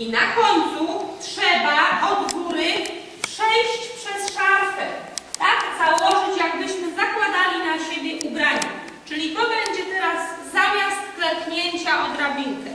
I na końcu trzeba od góry przejść przez szarfę. Tak? Założyć, jakbyśmy zakładali na siebie ubranie. Czyli to będzie teraz zamiast klepnięcia o drabinkę.